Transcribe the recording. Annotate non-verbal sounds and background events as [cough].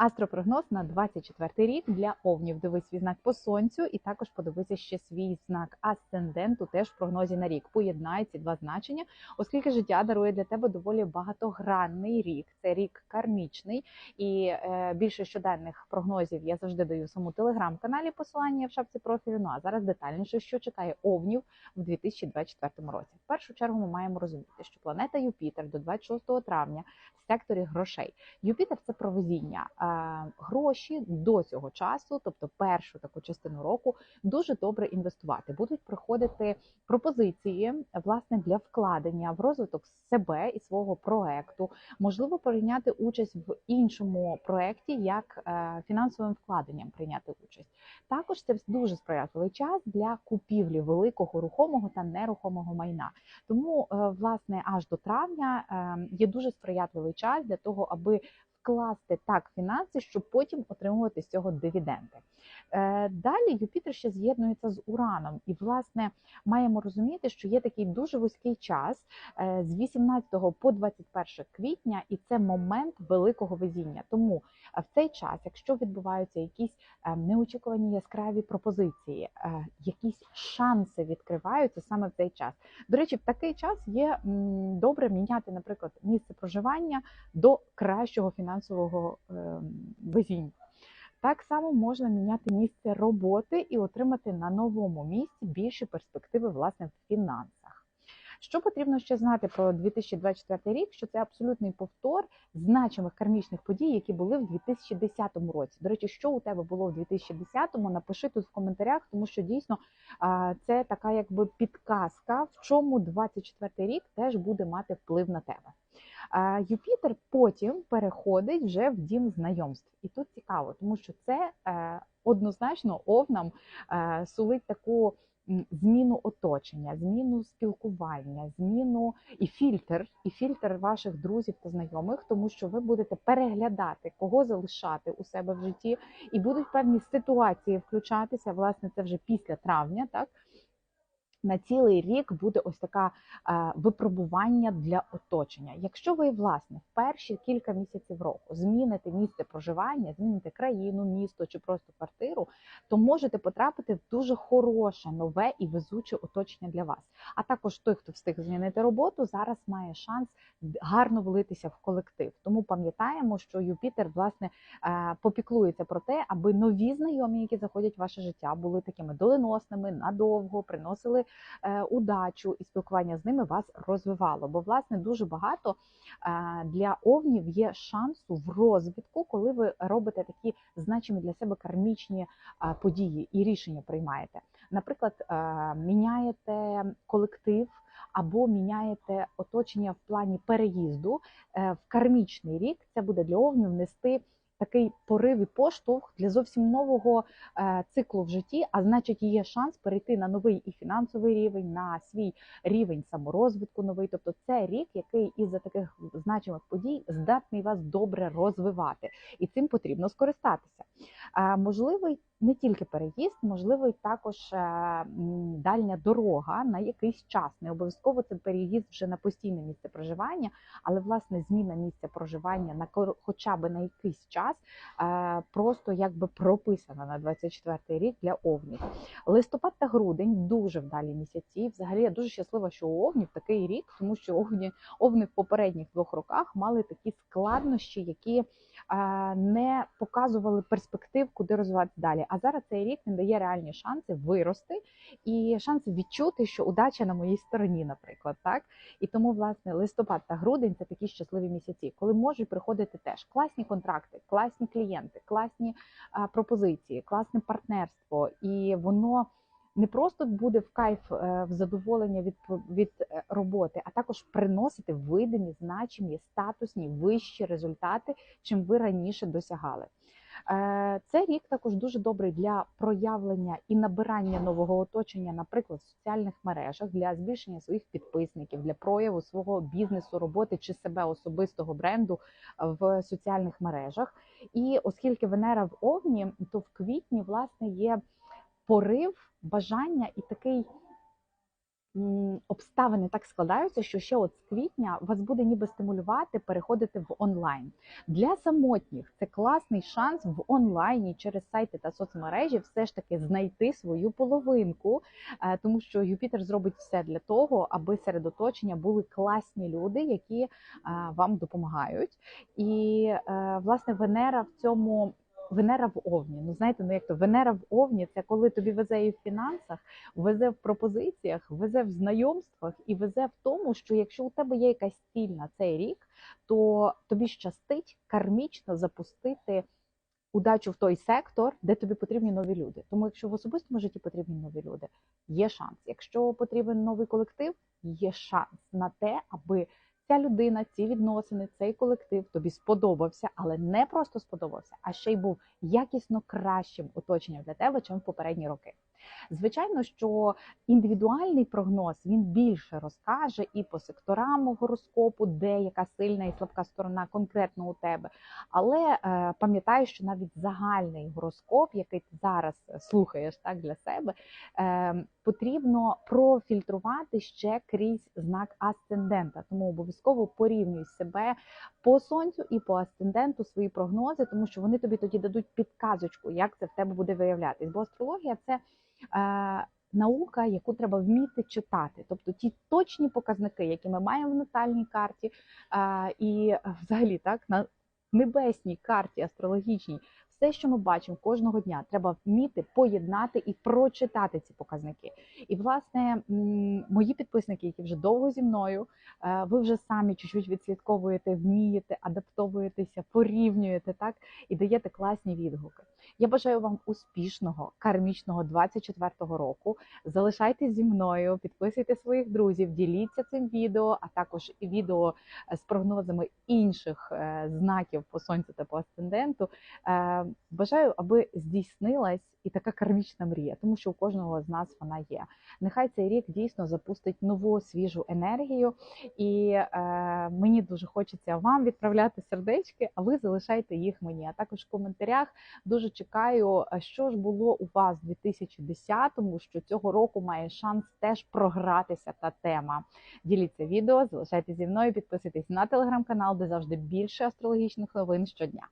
Астропрогноз на 24 рік для овнів. Дивись свій знак по сонцю, і також подивися ще свій знак асценденту. Теж в прогнозі на рік. Поєднай ці два значення, оскільки життя дарує для тебе доволі багатогранний рік. Це рік кармічний, і е, більше щоденних прогнозів я завжди даю в самому телеграм-каналі. Посилання в шапці профілю. Ну а зараз детальніше, що чекає овнів в 2024 році. В першу чергу ми маємо розуміти, що планета Юпітер до 26 травня в секторі грошей. Юпітер це провезіння. Е, Гроші до цього часу, тобто першу таку частину року, дуже добре інвестувати. Будуть приходити пропозиції власне для вкладення в розвиток себе і свого проекту. Можливо, прийняти участь в іншому проекті, як е, фінансовим вкладенням прийняти участь. Також це дуже сприятливий час для купівлі великого рухомого та нерухомого майна. Тому, е, власне, аж до травня є дуже сприятливий час для того, аби вкласти так фінанси, щоб потім отримувати з цього дивіденди. Е, Далі Юпітер ще з'єднується з Ураном, і власне маємо розуміти, що є такий дуже вузький час е, з 18 по 21 квітня, і це момент великого везіння. Тому е, в цей час, якщо відбуваються якісь неочікувані яскраві пропозиції, якісь шанси відкриваються саме в цей час. До речі, в такий час є добре міняти, наприклад, місце проживання до кращого фінансового е, везіння. Так само можна міняти місце роботи і отримати на новому місці більші перспективи власне в фінансах. Що потрібно ще знати про 2024 рік? Що це абсолютний повтор значимих кармічних подій, які були в 2010 році. До речі, що у тебе було в 2010-му, Напиши тут в коментарях, тому що дійсно це така якби підказка, в чому 24 рік теж буде мати вплив на тебе. Юпітер потім переходить вже в дім знайомств, і тут цікаво, тому що це е, однозначно овнам е, сулить таку зміну оточення, зміну спілкування, зміну і фільтр, і фільтр ваших друзів та знайомих, тому що ви будете переглядати, кого залишати у себе в житті, і будуть певні ситуації включатися. Власне, це вже після травня, так. На цілий рік буде ось така е, випробування для оточення. Якщо ви, власне, в перші кілька місяців року зміните місце проживання, зміните країну, місто чи просто квартиру, то можете потрапити в дуже хороше, нове і везуче оточення для вас. А також той, хто встиг змінити роботу, зараз має шанс гарно влитися в колектив. Тому пам'ятаємо, що Юпітер власне е, попіклується про те, аби нові знайомі, які заходять в ваше життя, були такими доленосними, надовго приносили удачу, і спілкування з ними вас розвивало. Бо, власне, дуже багато е, для овнів є шансу в розвитку, коли ви робите такі значимі для себе кармічні е, події і рішення приймаєте. Наприклад, е, міняєте колектив. Або міняєте оточення в плані переїзду Е, в кармічний рік, це буде для овнів нести такий порив і поштовх для зовсім нового е, циклу в житті, а значить, є шанс перейти на новий і фінансовий рівень, на свій рівень саморозвитку новий. Тобто це рік, який із-за таких значимих подій здатний вас добре розвивати, і цим потрібно скористатися. Можливий не тільки переїзд, можливий також е, дальня дорога на якийсь час. Не обов'язково це переїзд вже на постійне місце проживання, але власне зміна місця проживання на хоча б на якийсь час е, просто якби прописана на 24 рік для овнів. Листопад та грудень дуже вдалі місяці. Взагалі я дуже щаслива, що у овнів такий рік, тому що [laughs] овні, овни в попередніх двох роках мали такі складнощі, які не показували перспектив, куди розвиватися далі. А зараз цей рік він дає реальні шанси вирости і шанси відчути, що удача на моїй стороні, наприклад, так і тому власне листопад та грудень це такі щасливі місяці, коли можуть приходити теж класні контракти, класні клієнти, класні пропозиції, класне партнерство, і воно. Не просто буде в кайф е, в задоволення від від е, роботи, а також приносити видимі, значимі, статусні, вищі результати, чим ви раніше досягали. Е, Це рік також дуже добрий для проявлення і набирання нового оточення, наприклад, в соціальних мережах, для збільшення своїх підписників, для прояву свого бізнесу, роботи чи себе особистого бренду в соціальних мережах. І оскільки Венера в Овні, то в квітні власне є порив, бажання і такий обставини так складаються, що ще от з квітня вас буде ніби стимулювати переходити в онлайн. Для самотніх це класний шанс в онлайні через сайти та соцмережі все ж таки знайти свою половинку, е, тому що Юпітер зробить все для того, аби серед оточення були класні люди, які е, вам допомагають. І е, власне Венера в цьому. Венера в Овні. Ну знаєте, ну як то Венера в Овні це коли тобі везе і в фінансах, везе в пропозиціях, везе в знайомствах і везе в тому, що якщо у тебе є якась ціль на цей рік, то тобі щастить кармічно запустити удачу в той сектор, де тобі потрібні нові люди. Тому, якщо в особистому житті потрібні нові люди, є шанс. Якщо потрібен новий колектив, є шанс на те, аби ця людина, ці відносини, цей колектив тобі сподобався, але не просто сподобався, а ще й був якісно кращим оточенням для тебе, чим в попередні роки. Звичайно, що індивідуальний прогноз він більше розкаже і по секторам гороскопу, де яка сильна і слабка сторона конкретно у тебе. Але е, пам'ятай, що навіть загальний гороскоп, який ти зараз слухаєш так для себе, е, потрібно профільтрувати ще крізь знак асцендента. Тому обов'язково порівнюй себе по сонцю і по асценденту свої прогнози, тому що вони тобі тоді дадуть підказочку, як це в тебе буде виявлятись. Бо астрологія це. Е, Наука, яку треба вміти читати, тобто ті точні показники, які ми маємо в натальній карті, е, і взагалі так на небесній карті астрологічній, все, що ми бачимо кожного дня, треба вміти поєднати і прочитати ці показники. І, власне, мої підписники, які вже довго зі мною, е, ви вже самі чуть-чуть відслідковуєте, вмієте, адаптовуєтеся, порівнюєте так і даєте класні відгуки. Я бажаю вам успішного кармічного 24-го року. Залишайтесь зі мною, підписуйте своїх друзів, діліться цим відео, а також відео з прогнозами інших е, знаків по сонцю та по асценденту. Е, Бажаю, аби здійснилась і така кармічна мрія, тому що у кожного з нас вона є. Нехай цей рік дійсно запустить нову свіжу енергію, і е, мені дуже хочеться вам відправляти сердечки, а ви залишайте їх мені. А також в коментарях дуже чекаю, що ж було у вас в 2010-му, що цього року має шанс теж програтися та тема. Діліться відео, залишайте зі мною, підписуйтесь на телеграм-канал, де завжди більше астрологічних новин щодня.